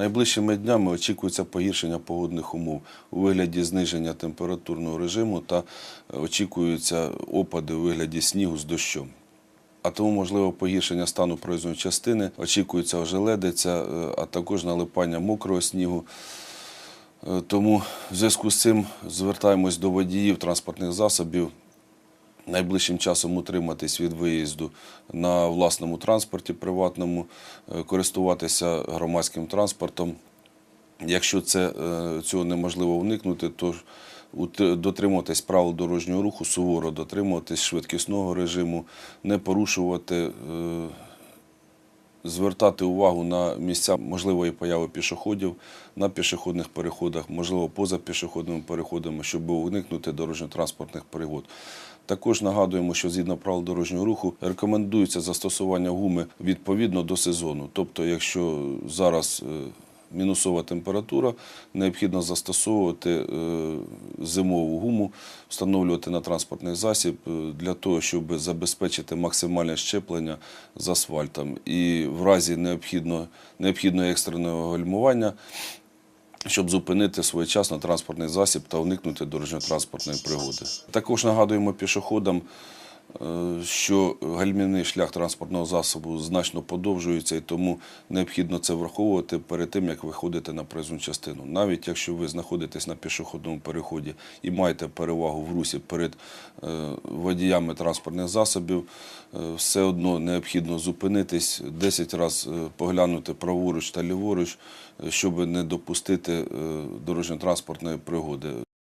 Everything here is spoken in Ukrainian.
Найближчими днями очікується погіршення погодних умов у вигляді зниження температурного режиму та е, очікуються опади у вигляді снігу з дощом. А тому можливо погіршення стану проїзної частини, очікується ожеледиця, е, а також налипання мокрого снігу. Е, Тому в зв'язку з цим звертаємось до водіїв транспортних засобів найближчим часом утриматись від виїзду на власному транспорті приватному, е, користуватися громадським транспортом. Якщо це, е, цього неможливо уникнути, то дотримуватись правил дорожнього руху, суворо дотримуватись швидкісного режиму, не порушувати, е, звертати увагу на місця можливої появи пішоходів на пішохідних переходах, можливо, поза пішохідними переходами, щоб уникнути дорожньо-транспортних пригод. Також нагадуємо, що згідно правил дорожнього руху рекомендується застосування гуми відповідно до сезону. Тобто, якщо зараз е, мінусова температура, необхідно застосовувати е, зимову гуму, встановлювати на транспортний засіб е, для того, щоб забезпечити максимальне щеплення з асфальтом. І в разі необхідно, необхідного екстреного гальмування щоб зупинити своєчасно транспортний засіб та уникнути дорожньо-транспортної пригоди. Також нагадуємо пішоходам, що гальмівний шлях транспортного засобу значно подовжується, і тому необхідно це враховувати перед тим, як виходите на проїзну частину. Навіть якщо ви знаходитесь на пішохідному переході і маєте перевагу в русі перед е, водіями транспортних засобів, е, все одно необхідно зупинитись 10 разів поглянути праворуч та ліворуч, е, щоб не допустити е, дорожньо-транспортної пригоди.